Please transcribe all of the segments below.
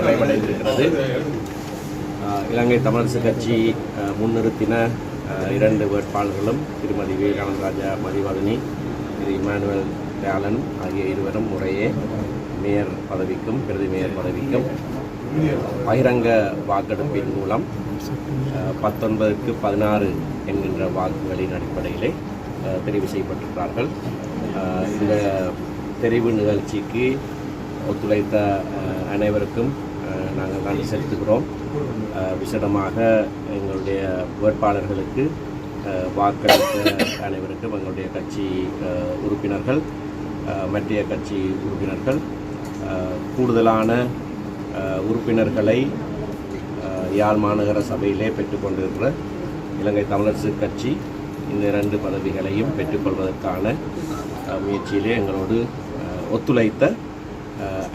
நிறைவடைந்திருக்கிறது இலங்கை தமிழரசு கட்சி முன்னிறுத்தின இரண்டு வேட்பாளர்களும் திருமதி விவேகானந்த ராஜா மதிவதனி திரு இமானுவேல் டேலன் ஆகிய இருவரும் முறையே மேயர் பதவிக்கும் பிரதி மேயர் பதவிக்கும் பகிரங்க வாக்கெடுப்பின் மூலம் பத்தொன்பதுக்கு பதினாறு என்கின்ற வாக்குகளின் அடிப்படையிலே தெரிவு செய்யப்பட்டிருக்கிறார்கள். இந்த தெரிவு நிகழ்ச்சிக்கு ஒத்துழைத்த அனைவருக்கும் நாங்கள் நன்றி செலுத்துகிறோம். விசேடமாக எங்களுடைய வேட்பாளர்களுக்கு வாக்களித்த அனைவருக்கும் எங்களுடைய கட்சி உறுப்பினர்கள் அஹ், கட்சி உறுப்பினர்கள் கூடுதலான உறுப்பினர்களை யாழ் மாநகர சபையிலே பெற்றுக்கொண்டிருக்கிற இலங்கை தமிழரசு கட்சி இந்த இரண்டு பதவிகளையும் பெற்றுக்கொள்வதற்கான முயற்சியிலே எங்களோடு ஒத்துழைத்த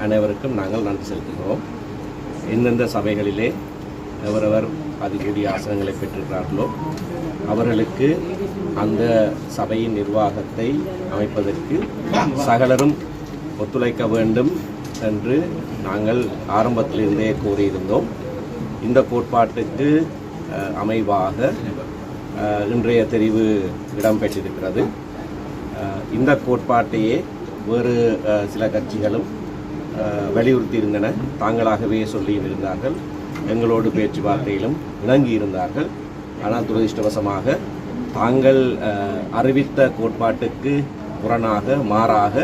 அனைவருக்கும் நாங்கள் நன்றி செலுத்துகிறோம். எந்தெந்த சபைகளிலே அவரவர் அதிகூடிய ஆசனங்களை பெற்றிருக்கிறார்களோ அவர்களுக்கு அந்த சபையின் நிர்வாகத்தை அமைப்பதற்கு சகலரும் ஒத்துழைக்க வேண்டும் என்று நாங்கள் ஆரம்பத்திலிருந்தே கூறியிருந்தோம். இந்த கோட்பாட்டுக்கு அமைவாக இன்றைய தெரிவு இடம்பெற்றிருக்கிறது. இந்த கோட்பாட்டையே வேறு சில கட்சிகளும் வலியுறுத்தியிருந்தன. தாங்களாகவே சொல்லியிருந்தார்கள். எங்களோடு பேச்சுவார்த்தையிலும் இணங்கியிருந்தார்கள். ஆனால் துரதிர்ஷ்டவசமாக தாங்கள் அஹ், அறிவித்த கோட்பாட்டுக்கு புறனாக மாறாக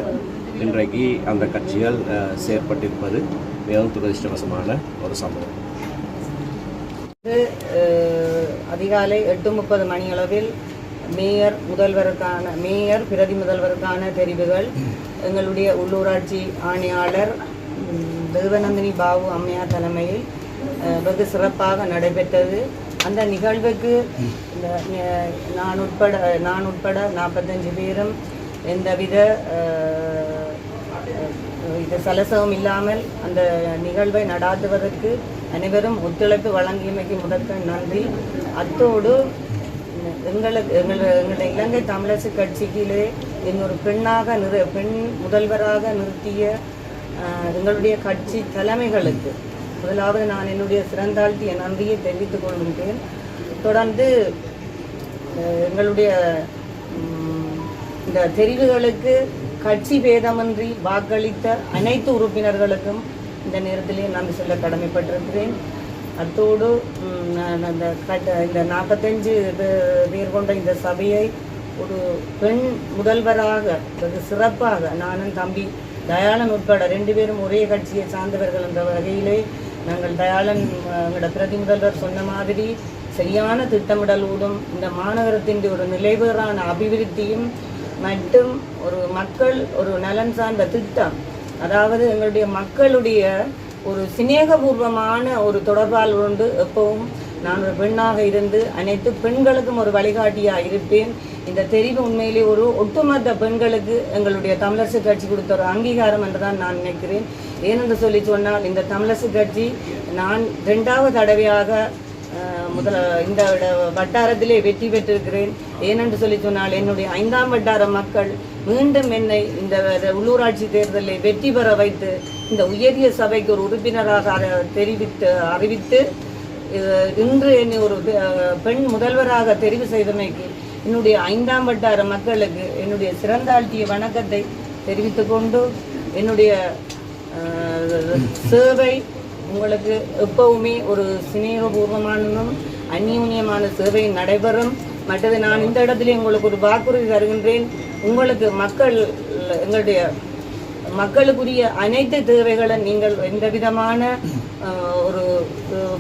இன்றைக்கு அந்த கட்சிகள் அஹ், செயற்பட்டிருப்பது மிகவும் துரதிர்ஷ்டவசமான ஒரு சம்பவம். அஹ், அதிகாலை எட்டு முப்பது மணியளவில் மேயர் முதல்வருக்கான மேயர் பிரதி முதல்வருக்கான தெரிவுகள் எங்களுடைய உள்ளூராட்சி ஆணையாளர் தேவநந்தினி பாபு அம்மையார் தலைமையில் வெகு சிறப்பாக நடைபெற்றது. அந்த நிகழ்வுக்கு இந்த, நான் உட்பட நான் உட்பட நாற்பத்தஞ்சு பேரும் எந்தவித இது சலசவம் இல்லாமல் அந்த நிகழ்வை நடாத்துவதற்கு அனைவரும் ஒத்துழைப்பு வழங்கியமைக்கு முதற்க நன்றி. அத்தோடு எங்களுக்கு எங்கள் எங்களுடைய இலங்கை தமிழரசு கட்சியிலே என்னொரு பெண்ணாக நிறு பெண் முதல்வராக நிறுத்திய எங்களுடைய கட்சி தலைமைகளுக்கு முதலாவது நான் என்னுடைய சிறந்தாழ்த்திய நன்றியை தெரிவித்துக் கொள்கின்றேன். தொடர்ந்து எங்களுடைய இந்த தெரிவுகளுக்கு கட்சி பேதமின்றி வாக்களித்த அனைத்து உறுப்பினர்களுக்கும் இந்த நேரத்திலே நன்றி சொல்ல கடமைப்பட்டிருக்கிறேன். அத்தோடு நான் அந்த இந்த நாற்பத்தஞ்சு பேர் கொண்ட இந்த சபையை ஒரு பெண் முதல்வராக வெகு சிறப்பாக நானும் தம்பி தயாளன் உட்பட ரெண்டு பேரும் ஒரே கட்சியை சார்ந்தவர்கள் என்ற வகையிலே நாங்கள் தயாளன் எங்களோட பிரதி முதல்வர் சொன்ன மாதிரி சரியான திட்டமிடலோடும் இந்த மாநகரத்தின் ஒரு நிலைவேறான அபிவிருத்தியும் மற்றும் ஒரு மக்கள் ஒரு நலன் சார்ந்த திட்டம். அதாவது எங்களுடைய மக்களுடைய ஒரு சிநேகபூர்வமான ஒரு தொடர்பால் உண்டு. எப்பவும் நான் ஒரு பெண்ணாக இருந்து அனைத்து பெண்களுக்கும் ஒரு வழிகாட்டியாக இருப்பேன். இந்த தெரிவு உண்மையிலே ஒரு ஒட்டுமொத்த பெண்களுக்கு எங்களுடைய தமிழரசு கட்சி கொடுத்த ஒரு அங்கீகாரம் என்றுதான் நான் நினைக்கிறேன். ஏனென்று சொல்லி சொன்னால் இந்த தமிழரசு கட்சி நான் ரெண்டாவது தடவையாக முதல இந்த வட்டாரத்திலே வெற்றி பெற்றிருக்கிறேன். ஏனென்று சொல்லி சொன்னால் என்னுடைய ஐந்தாம் வட்டார மக்கள் மீண்டும் என்னை இந்த உள்ளூராட்சி தேர்தலில் வெற்றி பெற வைத்து இந்த உயரிய சபைக்கு ஒரு உறுப்பினராக தெரிவித்து அறிவித்து இன்று என்னை ஒரு பெண் முதல்வராக தெரிவு செய்தமைக்கு என்னுடைய ஐந்தாம் வட்டார மக்களுக்கு என்னுடைய சிறந்தாழ்த்திய வணக்கத்தை தெரிவித்துக்கொண்டு என்னுடைய சேவை உங்களுக்கு எப்பவுமே ஒரு சிநேகபூர்வமானதும் அந்யூன்யமான சேவை நடைபெறும். மற்றது நான் இந்த இடத்துல உங்களுக்கு ஒரு வாக்குறுதி தருகின்றேன். உங்களுக்கு மக்கள் எங்களுடைய மக்களுக்குரிய அனைத்து தேவைகளை நீங்கள் எந்த விதமான ஒரு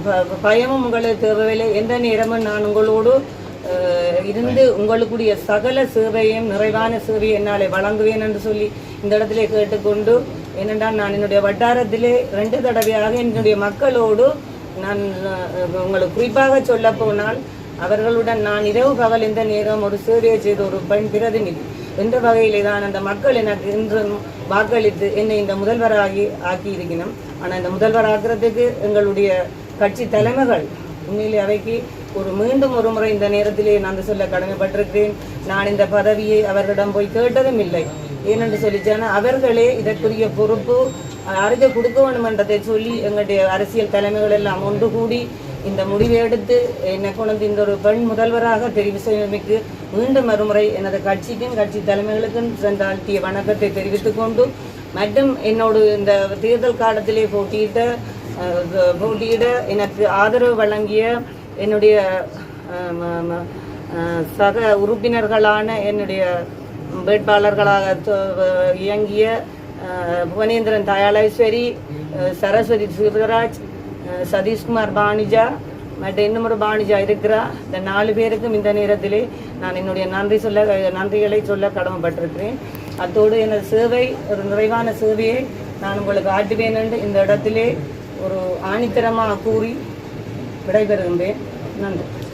ப- பயமும் உங்களுக்கு தேவையில்லை. எந்த நேரமும் நான் உங்களோடு இருந்து உங்களுக்குரிய சகல சேவையும் நிறைவான சேவையை என்னாலே வழங்குவேன் என்று சொல்லி இந்த இடத்திலே கேட்டுக்கொண்டு ஏனென்றால் நான் என்னுடைய வட்டாரத்திலே ரெண்டு தடவையாக என்னுடைய மக்களோடு நான் உங்களுக்கு குறிப்பாக சொல்ல போனால் அவர்களுடன் நான் இரவு பகல் இந்த நேரம் ஒரு சேவையை செய்த ஒரு பெண் பிரதிநிதி என்ற வகையிலே தான் அந்த மக்கள் எனக்கு இன்றும் வாக்களித்து என்னை இந்த முதல்வராகி ஆக்கி இருக்கணும் ஆனால் இந்த முதல்வர் ஆக்குறதுக்கு எங்களுடைய கட்சி தலைமைகள் உண்மையிலே அவைக்கு ஒரு மீண்டும் ஒரு முறை இந்த நேரத்திலே நான் சொல்ல கடமைப்பட்டிருக்கிறேன். நான் இந்த பதவியை அவர்களிடம் போய் கேட்டதும் இல்லை. ஏனென்று சொல்லிச்சானா அவர்களே இதற்குரிய பொறுப்பு அறிக்கை கொடுக்க வேண்டுமென்றதை சொல்லி எங்களுடைய அரசியல் தலைமைகள் எல்லாம் ஒன்று கூடி இந்த முடிவை எடுத்து என்னை கொண்டு வந்து இந்த ஒரு பெண் முதல்வராக தெரிவு செய்யமைக்கு மீண்டும் மறுமுறை எனது கட்சிக்கும் கட்சி தலைமைகளுக்கும் சென்றாழ்த்திய வணக்கத்தை தெரிவித்துக் கொண்டு மற்றும் என்னோடு இந்த தேர்தல் காலத்திலே போட்டியிட்ட போட்டியிட எனக்கு ஆதரவு வழங்கிய என்னுடைய சக உறுப்பினர்களான என்னுடைய வேட்பாளர்களாக தொ- இயங்கிய புவனேந்திரன் தயாளேஸ்வரி சரஸ்வதி சிவராஜ் சதீஷ்குமார் பாணிஜா மற்ற இன்னும் ஒரு பாணிஜா இருக்கிறா. இந்த நாலு பேருக்கும் இந்த நேரத்திலே நான் என்னுடைய நன்றி சொல்ல நன்றிகளை சொல்ல கடமைப்பட்டிருக்கிறேன். அத்தோடு எனது சேவை ஒரு நிறைவான சேவையை நான் உங்களுக்கு ஆட்டுவேன் என்று இந்த இடத்திலே ஒரு ஆணித்தரமாக கூறி விடைபெறுகின்றேன். நன்றி.